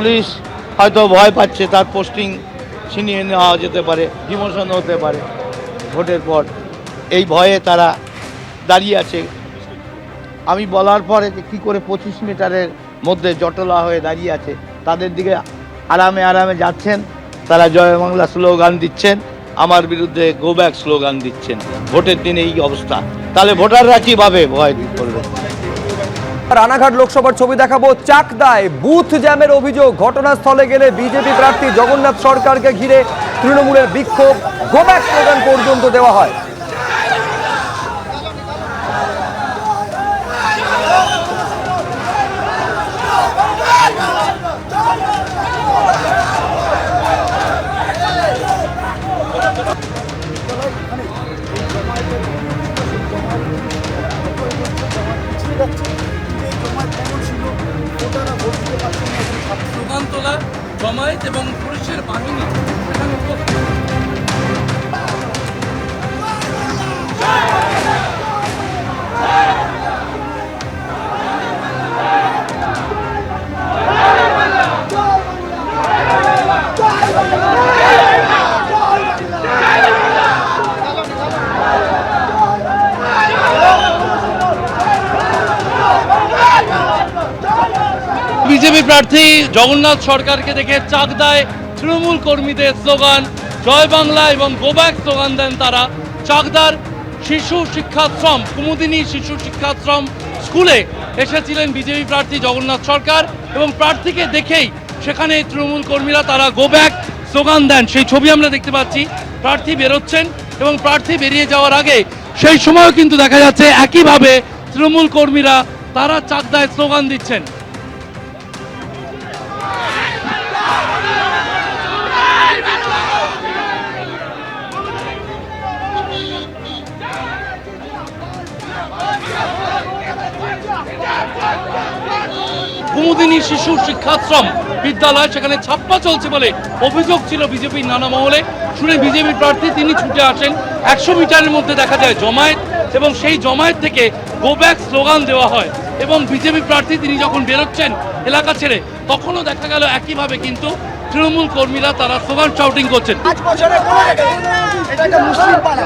Police হয়তো ভয় পাচ্ছে, তার পোস্টিং ছিনিয়ে নেওয়া যেতে পারে ডিমোশন হতে পারে ভোটের পর। এই ভয়ে তারা দাঁড়িয়ে আছে। আমি বলার পরে যে কী করে পঁচিশ মিটারের মধ্যে জটলা হয়ে দাঁড়িয়ে আছে, তাদের দিকে আরামে আরামে যাচ্ছেন, তারা জয় বাংলা স্লোগান দিচ্ছেন, আমার বিরুদ্ধে গো ব্যাক স্লোগান দিচ্ছেন। ভোটের দিনে এই অবস্থা। তাহলে ভোটাররা কীভাবে ভয় করবে? রানাঘাট লোকসভার ছবি দেখাবো চাকদায় বুথ জ্যামের অভিযোগ। ঘটনাস্থলে গেলে বিজেপি প্রার্থী জগন্নাথ সরকারকে ঘিরে তৃণমূলের বিক্ষোভ। গোব্যাক স্লোগান পর্যন্ত দেওয়া হয়। স্লোগান জমায়েত এবং পুলিশের বাহিনী সেখানে বিজেপি প্রার্থী জগন্নাথ সরকারকে দেখে চাকদায় তৃণমূল কর্মীদের স্লোগান, জয় বাংলা এবং গোব্যাক স্লোগান দেন তারা। চাকদার শিশু শিক্ষাশ্রম কুমুদিনী শিশু শিক্ষাশ্রম স্কুলে এসেছিলেন বিজেপি প্রার্থী জগন্নাথ সরকার এবং প্রার্থীকে দেখেই সেখানে তৃণমূল কর্মীরা তারা গোব্যাক স্লোগান দেন। সেই ছবি আমরা দেখতে পাচ্ছি। প্রার্থী বেরোচ্ছেন এবং প্রার্থী বেরিয়ে যাওয়ার আগে সেই সময়ও কিন্তু দেখা যাচ্ছে একইভাবে তৃণমূল কর্মীরা তারা চাকদায় স্লোগান দিচ্ছেন। কুমুদিনী শিশু শিক্ষাশ্রম বিদ্যালয় সেখানে ছাপ্পা চলছে বলে অভিযোগ ছিল বিজেপির নানা মহলে। শুনে বিজেপি প্রার্থী তিনি ছুটে আসেন। একশো মিটারের মধ্যে দেখা যায় জমায়েত এবং সেই জমায়েত থেকে গো ব্যাক স্লোগান দেওয়া হয় এবং বিজেপি প্রার্থী তিনি যখন বেরোচ্ছেন এলাকা ছেড়ে, তখনও দেখা গেল একইভাবে কিন্তু তৃণমূল কর্মীরা তারা স্লোগান শাউটিং করছেন। পাঁচ বছরে এটা একটা মুসলিম পাড়া।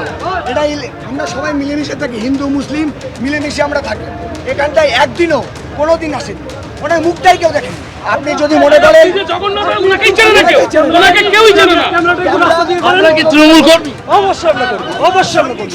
এটা আমরা সবাই মিলেমিশে থাকি হিন্দু মুসলিম মিলেমিশে আমরা থাকি। এখানটায় একদিনও কোনো দিন আসেনি। ওনার মুখটাই কেউ দেখেনি। আপনি যদি মনে করেন আপনারা কি তৃণমূল কর্মী? অবশ্যই আমরা করব অবশ্যই আমরা করব।